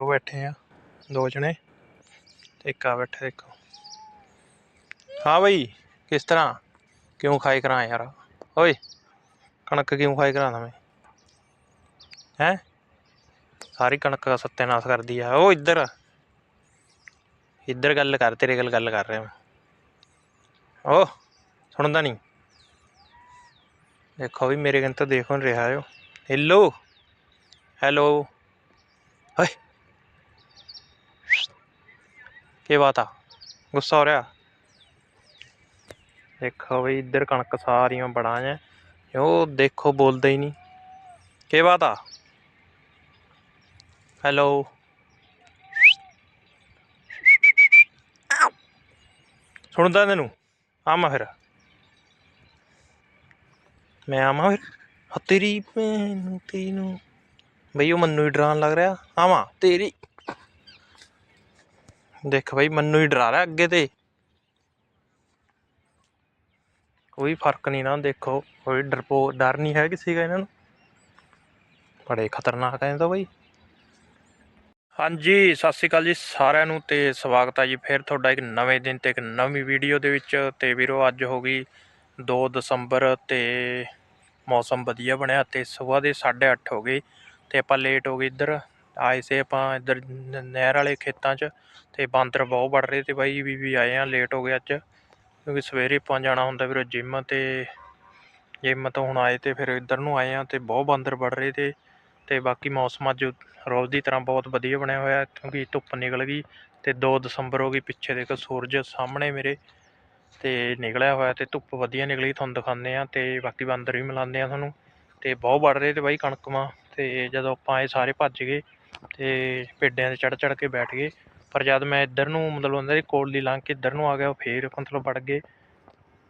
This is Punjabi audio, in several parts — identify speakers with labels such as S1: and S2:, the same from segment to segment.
S1: ਬੈਠੇ ਆ, ਦੋ ਜਣੇ ਤੇ ਇੱਕ ਆ ਬੈਠਾ ਦੇਖੋ ਹਾਂ ਬਈ, ਕਿਸ ਤਰ੍ਹਾਂ? ਕਿਉਂ ਖਾਈ ਕਰਾਂ ਯਾਰ? ਓਏ, ਕਣਕ ਕਿਉਂ ਖਾਈ ਕਰਾਂ ਮੈਂ ਹੈ? ਸਾਰੀ ਕਣਕ ਦਾ ਸੱਤਿਆਨਾਸ਼ ਕਰਦੀ ਆ। ਉਹ ਇੱਧਰ ਇੱਧਰ ਗੱਲ ਕਰ, ਤੇਰੇ ਗੱਲ ਗੱਲ ਕਰ ਰਿਹਾ ਮੈਂ। ਓ, ਸੁਣਦਾ ਨਹੀਂ? ਦੇਖੋ ਵੀ ਮੇਰੇ ਕੰਨ ਤਾਂ ਦੇਖ ਨਹੀਂ ਰਿਹਾ ਹੋ ਹੈਲੋ ਹੈਲੋ ਓਏ। ਕੀ ਬਾਤ ਆ, ਗੁੱਸਾ ਹੋ ਰਿਹਾ। ਦੇਖੋ ਵੀ ਇੱਧਰ ਕਣਕ ਸਾਰੀਆਂ ਬੜਾਂ ਐ ਉਹ ਦੇਖੋ ਬੋਲਦਾ ਹੀ ਨਹੀਂ। ਕੀ ਬਾਤ ਆ? ਹੈਲੋ। ਸੁਣਦਾ ਤੈਨੂੰ? ਆਵਾਂ ਫਿਰ। ਮੈਂ ਆਵਾਂ ਫਿਰ? ਹ ਤੇਰੀ ਭੈਣ ਨੂੰ, ਤੈਨੂੰ। ਬਈ ਉਹ ਮੈਨੂੰ ਹੀ ਡਰਾਉਣ ਲੱਗ ਰਿਹਾ। ਆਵਾਂ, ਤੇਰੀ। ਦੇਖ ਬਾਈ, ਮੈਨੂੰ ਹੀ ਡਰਾ ਰਿਹਾ ਅੱਗੇ ਤੇ। ਕੋਈ ਫ਼ਰਕ ਨਹੀਂ ਨਾ, ਦੇਖੋ। ਕੋਈ ਡਰਪੋ ਡਰ ਨਹੀਂ ਹੈ ਕਿਸੇ ਦਾ ਇਹਨਾਂ ਨੂੰ। ਬੜੇ ਖਤਰਨਾਕ ਹੈ ਇਹ ਤਾਂ ਬਈ। ਹਾਂਜੀ, ਸਤਿ ਸ਼੍ਰੀ ਅਕਾਲ ਜੀ ਸਾਰਿਆਂ ਨੂੰ ਤੇ ਸਵਾਗਤ ਹੈ ਜੀ ਫਿਰ ਤੁਹਾਡਾ ਇੱਕ ਨਵੇਂ ਦਿਨ ਤੇ ਇੱਕ ਨਵੀਂ ਵੀਡੀਓ ਦੇ ਵਿੱਚ। ਤੇ ਵੀਰੋ, ਅੱਜ ਹੋ ਗਈ 2 ਦਸੰਬਰ ਤੇ ਮੌਸਮ ਵਧੀਆ ਬਣਿਆ ਤੇ ਸਵੇਰ ਦੇ 8:30 ਹੋ ਗਏ ਤੇ ਆਪਾਂ ਲੇਟ ਹੋ ਗਏ ਇੱਧਰ। ਆਏ ਸੀ ਆਪਾਂ ਇੱਧਰ ਨਹਿਰ ਵਾਲੇ ਖੇਤਾਂ 'ਚ ਅਤੇ ਬਾਂਦਰ ਬਹੁਤ ਵੜ ਰਹੇ ਤੇ ਬਾਈ ਵੀ ਵੀ ਆਏ ਹਾਂ ਲੇਟ ਹੋ ਗਏ ਅੱਜ, ਕਿਉਂਕਿ ਸਵੇਰੇ ਆਪਾਂ ਜਾਣਾ ਹੁੰਦਾ ਵੀਰੋ ਜਿੰਮ ਅਤੇ ਜਿੰਮ ਤੋਂ ਹੁਣ ਆਏ ਤੇ ਫਿਰ ਇੱਧਰ ਨੂੰ ਆਏ ਹਾਂ ਅਤੇ ਬਹੁਤ ਬਾਂਦਰ ਵੜ ਰਹੇ ਤੇ ਅਤੇ ਬਾਕੀ ਮੌਸਮ ਅੱਜ ਰੋਜ਼ ਦੀ ਤਰ੍ਹਾਂ ਬਹੁਤ ਵਧੀਆ ਬਣਿਆ ਹੋਇਆ ਕਿਉਂਕਿ ਧੁੱਪ ਨਿਕਲ ਗਈ ਅਤੇ ਦੋ ਦਸੰਬਰ ਹੋ ਗਈ ਪਿੱਛੇ ਦੇਖੋ ਸੂਰਜ ਸਾਹਮਣੇ ਮੇਰੇ ਅਤੇ ਨਿਕਲਿਆ ਹੋਇਆ ਅਤੇ ਧੁੱਪ ਵਧੀਆ ਨਿਕਲੀ ਤੁਹਾਨੂੰ ਦਿਖਾਉਂਦੇ ਆ ਅਤੇ ਬਾਕੀ ਬਾਂਦਰ ਵੀ ਮਿਲਾਉਂਦੇ ਆ ਤੁਹਾਨੂੰ ਅਤੇ ਬਹੁਤ ਵੜ ਰਹੇ ਤੇ ਬਾਈ ਕਣਕਵਾਂ ਅਤੇ ਜਦੋਂ ਆਪਾਂ ਇਹ ਸਾਰੇ ਭੱਜ ਗਏ ਤੇ ਪੇਡਿਆਂ ਤੇ ਚੜ੍ਹ ਚੜ ਕੇ ਬੈਠ ਗਏ। ਪਰ ਜਦ ਮੈਂ ਇੱਧਰ ਨੂੰ ਮਤਲਬ ਉਹਨਾਂ ਦੀ ਕੋਲ ਦੀ ਲੰਘ ਕੇ ਇੱਧਰ ਨੂੰ ਆ ਗਿਆ ਫੇਰ ਮਤਲਬ ਵੜ ਗਏ।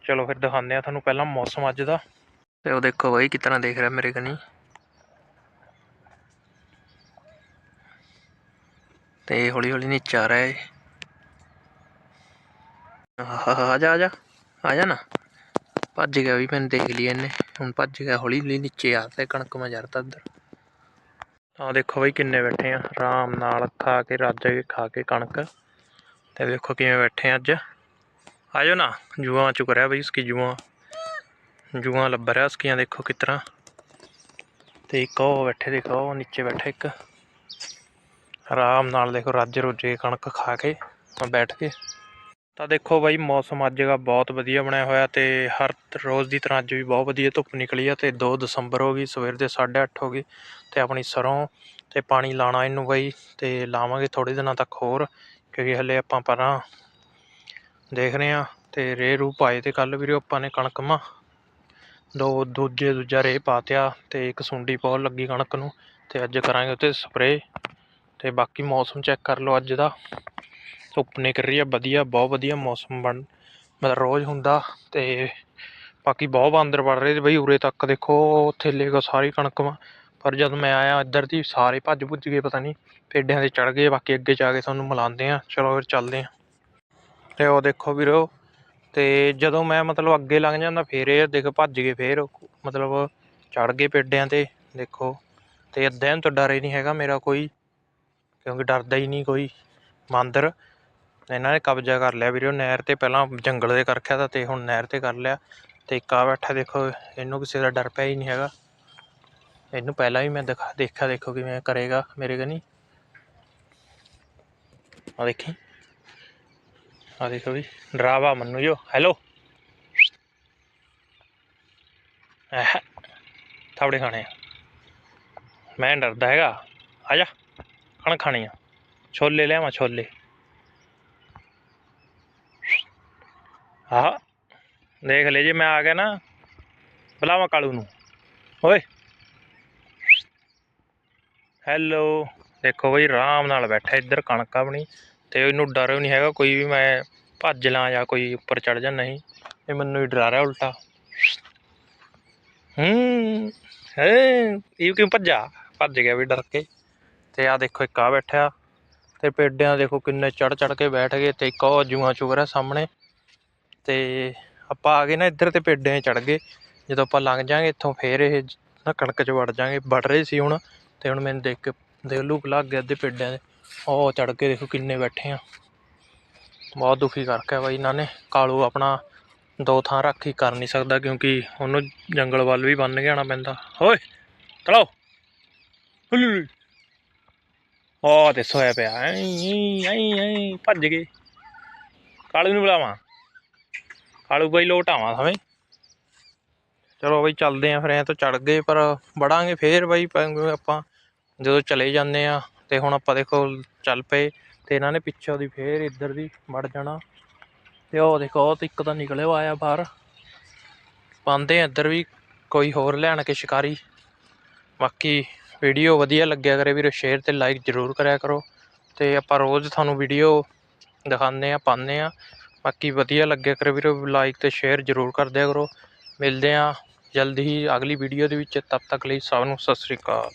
S1: ਚਲੋ ਫਿਰ ਦਿਖਾਉਂਦੇ ਆ ਤੁਹਾਨੂੰ ਪਹਿਲਾਂ ਮੌਸਮ ਅੱਜ ਦਾ। ਤੇ ਉਹ ਦੇਖੋ ਬਾਈ ਕਿਤਨਾ ਦੇਖ ਰਿਹਾ ਮੇਰੇ ਕਨੀ। ਤੇ ਹੌਲੀ ਹੌਲੀ ਨੀਚੇ ਆ ਰਿਹਾ ਹੈ ਆ ਜਾ ਆ ਜਾ ਆ ਜਾ ਨਾ। ਭੱਜ ਗਿਆ ਵੀ ਮੈਨੂੰ ਦੇਖ ਲਈ ਇਹਨੇ। ਹੁਣ ਭੱਜ ਗਿਆ ਹੌਲੀ ਹੌਲੀ ਨੀਚੇ ਆ, ਤੇ ਕਣਕ ਮੈਂ ਜਰਤਾ ਇੱਧਰ। ਆ ਦੇਖੋ ਬਈ ਕਿੰਨੇ ਬੈਠੇ ਆ, ਆਰਾਮ ਨਾਲ ਖਾ ਕੇ, ਰੱਜ ਕੇ, ਖਾ ਕੇ ਕਣਕ। ਤੇ ਦੇਖੋ ਕਿਵੇਂ ਬੈਠੇ ਆ ਅੱਜ। ਆਜੋ ਨਾ, ਜੂਆਂ ਚੁੱਕ ਰਿਹਾ ਬਈ ਉਸकी ਜੂਆਂ। ਜੂਆਂ ਲੱਭ ਰਿਹਾ ਉਸਕੀਆਂ, ਦੇਖੋ ਕਿਸ ਤਰ੍ਹਾਂ। ਤੇ ਇੱਕ ਉਹ ਬੈਠੇ, ਦੇਖੋ ਨੀਚੇ ਬੈਠਾ ਇੱਕ। ਆਰਾਮ ਨਾਲ ਦੇਖੋ ਰੱਜ ਰੋਜੇ ਕਣਕ ਖਾ ਕੇ, ਬੈਠ ਕੇ। ਤਾਂ ਦੇਖੋ ਬਾਈ, ਮੌਸਮ ਅੱਜ ਦਾ ਬਹੁਤ ਵਧੀਆ ਬਣਿਆ ਹੋਇਆ ਤੇ ਹਰ ਰੋਜ਼ ਦੀ ਤਰ੍ਹਾਂ ਅੱਜ ਵੀ ਬਹੁਤ ਵਧੀਆ ਧੁੱਪ ਨਿਕਲੀ ਆ ਤੇ 2 ਦਸੰਬਰ ਹੋ ਗਈ, ਸਵੇਰ ਦੇ 8:30 ਹੋ ਗਈ ਤੇ ਆਪਣੀ ਸਰੋਂ ਤੇ ਪਾਣੀ ਲਾਣਾ ਇਹਨੂੰ ਬਾਈ ਤੇ ਲਾਵਾਂਗੇ ਥੋੜੇ ਦਿਨਾਂ ਤੱਕ ਹੋਰ ਕਿਉਂਕਿ ਹਲੇ ਆਪਾਂ ਪਰਾਂ ਦੇਖ ਰਹੇ ਆ ਤੇ ਰੇ ਰੂ ਪਾਏ ਤੇ ਕੱਲ ਵੀਰੇ ਆਪਾਂ ਨੇ ਕਣਕ ਮਾ ਦੋ ਦੂਜੇ ਦੂਜਾ ਰੇ ਪਾਤਿਆ ਤੇ ਇੱਕ ਸੁੰਡੀ ਬਹੁਤ ਲੱਗੀ ਕਣਕ ਨੂੰ ਤੇ ਅੱਜ ਕਰਾਂਗੇ ਉੱਤੇ ਸਪਰੇ ਤੇ ਬਾਕੀ ਮੌਸਮ ਚੈੱਕ ਕਰ ਲਓ ਅੱਜ ਦਾ। ਧੁੱਪ ਨਿਕਲ ਰਹੀ ਆ ਵਧੀਆ, ਬਹੁਤ ਵਧੀਆ ਮੌਸਮ ਬਣ, ਮਤਲਬ ਰੋਜ਼ ਹੁੰਦਾ ਤੇ ਬਾਕੀ ਬਹੁਤ ਬਾਂਦਰ ਵੜ ਰਹੇ ਤੇ ਬਈ ਉਰੇ ਤੱਕ ਦੇਖੋ, ਉੱਥੇ ਲੈ ਕੇ ਸਾਰੀ ਕਣਕ ਵਾ। ਪਰ ਜਦ ਮੈਂ ਆਇਆ ਇੱਧਰ ਦੀ, ਸਾਰੇ ਭੱਜ ਭੁੱਜ ਗਏ ਪਤਾ ਨਹੀਂ, ਪੇਡਿਆਂ ਤੇ ਚੜ ਗਏ, ਬਾਕੀ ਅੱਗੇ ਜਾ ਕੇ ਤੁਹਾਨੂੰ ਮਿਲਾਉਂਦੇ ਆ ਚਲੋ ਫਿਰ ਚੱਲਦੇ ਆ ਤੇ ਉਹ ਦੇਖੋ ਵੀਰੋ, ਤੇ ਜਦੋਂ ਮੈਂ ਮਤਲਬ ਅੱਗੇ ਲੰਘ ਜਾਂਦਾ ਫੇਰ ਇਹ ਦੇਖ ਭੱਜ ਗਏ ਫੇਰ, ਮਤਲਬ ਚੜ ਗਏ ਪੇਡਿਆਂ ਤੇ, ਦੇਖੋ। ਤੇ ਅੱਧਿਆਂ ਤੋਂ ਡਰ ਹੀ ਨਹੀਂ ਹੈਗਾ ਮੇਰਾ ਕੋਈ, ਕਿਉਂਕਿ ਡਰਦਾ ਹੀ ਨਹੀਂ ਕੋਈ ਬਾਂਦਰ। ਇਹਨਾਂ ਨੇ ਕਬਜ਼ਾ ਕਰ ਲਿਆ ਵੀਰੇ, ਉਹ ਨਹਿਰ ਤੇ ਪਹਿਲਾਂ ਜੰਗਲ ਦੇ ਕਰ ਰੱਖਿਆ ਤਾ ਤੇ ਹੁਣ ਨਹਿਰ ਤੇ ਕਰ ਲਿਆ ਤੇ ਇੱਕ ਆ ਬੈਠਾ ਦੇਖੋ, ਇਹਨੂੰ ਕਿਸੇ ਦਾ ਡਰ ਪਿਆ ਹੀ ਨਹੀਂ ਹੈਗਾ। ਇਹਨੂੰ ਪਹਿਲਾਂ ਵੀ ਮੈਂ ਦਿਖਾ, ਦੇਖਿਆ ਦੇਖੋ ਕਿਵੇਂ ਕਰੇਗਾ ਮੇਰੇ ਕਨੀ। ਆ ਦੇਖੀ। ਆ ਦੇਖੋ ਵੀ, ਡਰਾਵਾ ਮੰਨੂ ਜੋ ਹੈਲੋ ਐਹ ਥਾਪੜੇ ਖਾਣੇ ਆ। ਮੈਂ ਡਰਦਾ ਹੈਗਾ। ਆ ਜਾ ਕਣ ਖਾਣੀ ਆ। ਛੋਲੇ ਲਿਆਵਾਂ ਛੋਲੇ। ਆਹ, ਦੇਖ ਲੈ ਜੇ, ਮੈਂ ਆ ਗਿਆ ਨਾ, ਬੁਲਾਵਾਂ ਕਾਲੂ ਨੂੰ। ਓਏ। ਹੈਲੋ। ਦੇਖੋ ਬਈ, ਆਰਾਮ ਨਾਲ ਬੈਠਾ, ਇੱਧਰ ਕਣਕ ਆਪਣੀ, ਤੇ ਇਹਨੂੰ ਡਰ ਨਹੀਂ ਹੈਗਾ, ਕੋਈ ਵੀ ਮੈਂ ਭੱਜ ਲਾਂ ਜਾਂ ਕੋਈ ਉੱਪਰ ਚੜ ਜਾ ਨਹੀਂ, ਇਹ ਮੈਨੂੰ ਹੀ ਡਰਾ ਰਿਹਾ ਉਲਟਾ। ਹੂੰ, ਹੈ, ਇਹ ਕਿਉਂ ਭੱਜਾ ਭੱਜ ਗਿਆ ਵੀ ਡਰ ਕੇ। ਤੇ ਆ ਦੇਖੋ, ਇੱਕ ਆ ਬੈਠਾ, ਤੇ ਪੇਡਿਆਂ ਦੇਖੋ ਕਿੰਨੇ ਚੜ ਚੜ ਕੇ ਬੈਠ ਗਏ, ਤੇ ਇੱਕ ਉਹ ਜੂਆਂ ਚੁਗ ਰਿਹਾ ਸਾਹਮਣੇ। ਤੇ ਆਪਾਂ ਆ ਗਏ ਨਾ ਇੱਧਰ ਤੇ ਪੇਡੇ ਚੜ ਗਏ। ਜਦੋਂ ਆਪਾਂ ਲੰਘ ਜਾਾਂਗੇ ਇੱਥੋਂ ਫੇਰ ਇਹ ਨਾ ਕਣਕ 'ਚ ਵੜ ਜਾਾਂਗੇ। ਵੜ ਰਹੇ ਸੀ ਹੁਣ ਤੇ ਹੁਣ ਮੈਨੂੰ ਦੇਖ ਕੇ ਦੇਖ ਲੂਕ ਲੱਗ ਗਿਆ ਅੱਧੇ ਪੇਡਿਆਂ ਦੇ। ਉਹ ਚੜ ਕੇ ਦੇਖੋ ਕਿੰਨੇ ਬੈਠੇ ਆ। ਬਹੁਤ ਦੁਖੀ ਕਰਕੇ ਬਾਈ ਇਹਨਾਂ ਨੇ। ਕਾਲੂ ਆਪਣਾ ਦੋ ਥਾਂ ਰਾਖੀ ਕਰ ਨਹੀਂ ਸਕਦਾ ਕਿਉਂਕਿ ਉਹਨੂੰ ਜੰਗਲ ਵੱਲ ਵੀ ਬੰਨ ਕੇ ਆਉਣਾ ਪੈਂਦਾ। ਓਏ ਚਲੋ ਹੁਲੂ ਉਹ ਤੇ ਸੋਇਆ ਪਿਆ। ਐਂ ਐਂ ਭੱਜ ਗਏ। ਕਾਲੂ ਨੂੰ ਬੁਲਾਵਾਂ। ਆਲੂ ਬਾਈ ਲੋਟ ਆਵਾਂ ਸਮੇਂ ਚਲੋ ਬਈ ਚੱਲਦੇ ਆ ਫਿਰ, ਐ ਤਾਂ ਚੜ ਗਏ, ਪਰ ਵੜਾਂਗੇ ਫੇਰ ਬਾਈ ਆਪਾਂ। ਜਦੋਂ ਚਲੇ ਜਾਂਦੇ ਆ, ਤੇ ਹੁਣ ਆਪਾਂ ਦੇਖੋ ਚੱਲ ਪਏ, ਤੇ ਇਹਨਾਂ ਨੇ ਪਿੱਛੋਂ ਦੀ ਫੇਰ ਇੱਧਰ ਦੀ ਵੜ ਜਾਣਾ। ਤੇ ਉਹ ਦੇਖੋ, ਉਹ ਤੇ ਇੱਕ ਤਾਂ ਨਿਕਲਿਆ ਆਇਆ ਬਾਹਰ। ਪਾਉਂਦੇ ਆ ਇੱਧਰ ਵੀ, ਕੋਈ ਹੋਰ ਲੈਣ ਕੇ ਸ਼ਿਕਾਰੀ। ਬਾਕੀ ਵੀਡੀਓ ਵਧੀਆ ਲੱਗਿਆ ਕਰੇ ਵੀਰੋ, ਸ਼ੇਅਰ ਤੇ ਲਾਈਕ ਜ਼ਰੂਰ ਕਰਿਆ ਕਰੋ। ਤੇ ਆਪਾਂ ਰੋਜ਼ ਤੁਹਾਨੂੰ ਵੀਡੀਓ ਦਿਖਾਉਂਦੇ ਆ, ਪਾਉਂਦੇ ਆ। ਬਾਕੀ ਵਧੀਆ ਲੱਗਿਆ ਕਰੇ ਵੀਰੋ ਲਾਈਕ ਅਤੇ ਸ਼ੇਅਰ ਜ਼ਰੂਰ ਕਰ ਦਿਆ ਕਰੋ। ਮਿਲਦੇ ਹਾਂ ਜਲਦੀ ਹੀ ਅਗਲੀ ਵੀਡੀਓ ਦੇ ਵਿੱਚ, ਤਦ ਤੱਕ ਲਈ ਸਭ ਨੂੰ ਸਤਿ ਸ੍ਰੀ ਅਕਾਲ।